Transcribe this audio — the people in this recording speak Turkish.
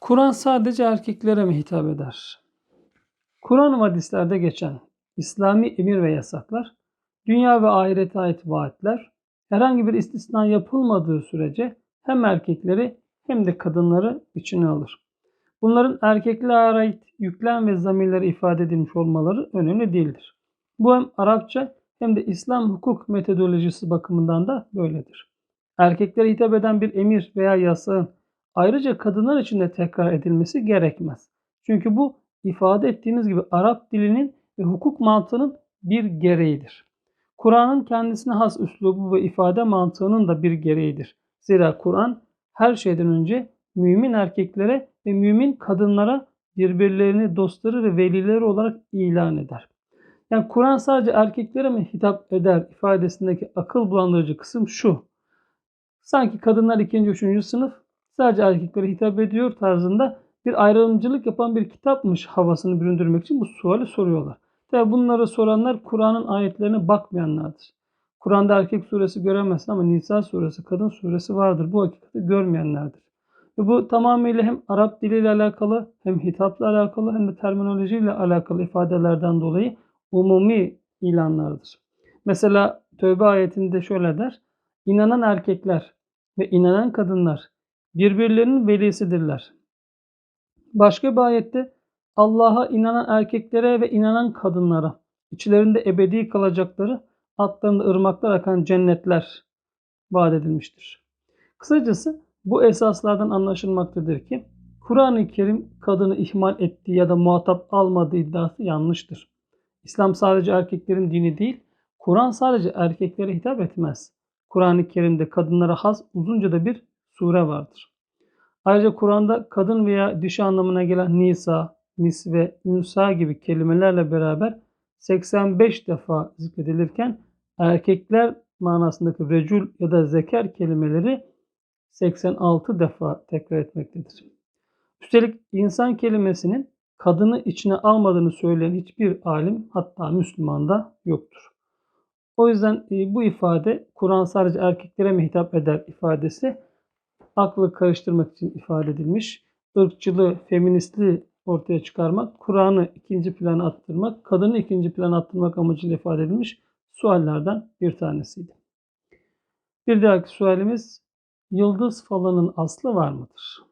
Kur'an sadece erkeklere mi hitap eder? Kur'an hadislerde geçen İslami emir ve yasaklar, dünya ve ahirete ait vaatler, herhangi bir istisna yapılmadığı sürece hem erkekleri hem de kadınları içine alır. Bunların erkeklere ait yüklem ve zamirleri ifade edilmiş olmaları önemli değildir. Bu hem Arapça hem de İslam hukuk metodolojisi bakımından da böyledir. Erkeklere hitap eden bir emir veya yasağın ayrıca kadınlar için de tekrar edilmesi gerekmez. Çünkü bu ifade ettiğimiz gibi Arap dilinin ve hukuk mantığının bir gereğidir. Kur'an'ın kendisine has üslubu ve ifade mantığının da bir gereğidir. Zira Kur'an her şeyden önce mümin erkeklere ve mümin kadınlara birbirlerini dostları ve velileri olarak ilan eder. Yani Kur'an sadece erkeklere mi hitap eder ifadesindeki akıl bulandırıcı kısım şu. Sanki kadınlar ikinci, üçüncü sınıf sadece erkeklere hitap ediyor tarzında bir ayrımcılık yapan bir kitapmış havasını büründürmek için bu suali soruyorlar. Tabi bunları soranlar Kur'an'ın ayetlerine bakmayanlardır. Kur'an'da erkek suresi göremezsin ama Nisa suresi, kadın suresi vardır. Bu hakikati görmeyenlerdir. Ve bu tamamıyla hem Arap diliyle alakalı hem hitapla alakalı hem de terminolojiyle alakalı ifadelerden dolayı umumi ilanlardır. Mesela Tövbe ayetinde şöyle der. İnanan erkekler ve inanan kadınlar birbirlerinin velisidirler. Başka bir ayette Allah'a inanan erkeklere ve inanan kadınlara içlerinde ebedi kalacakları altlarında ırmaklar akan cennetler vaat edilmiştir. Kısacası bu esaslardan anlaşılmaktadır ki Kur'an-ı Kerim kadını ihmal ettiği ya da muhatap almadığı iddiası yanlıştır. İslam sadece erkeklerin dini değil, Kur'an sadece erkeklere hitap etmez. Kur'an-ı Kerim'de kadınlara has uzunca da bir sure vardır. Ayrıca Kur'an'da kadın veya dişi anlamına gelen Nisa, Nisve, Ünsa gibi kelimelerle beraber 85 defa zikredilirken erkekler manasındaki recul ya da zeker kelimeleri 86 defa tekrar etmektedir. Üstelik insan kelimesinin kadını içine almadığını söyleyen hiçbir alim hatta Müslüman da yoktur. O yüzden e, bu ifade Kur'an sadece erkeklere mi hitap eder ifadesi aklı karıştırmak için ifade edilmiş. Irkçılığı, feministliği ortaya çıkarmak, Kur'an'ı ikinci plana attırmak, kadını ikinci plana attırmak amacıyla ifade edilmiş suallerden bir tanesiydi. Bir dahaki sualimiz yıldız falanın aslı var mıdır?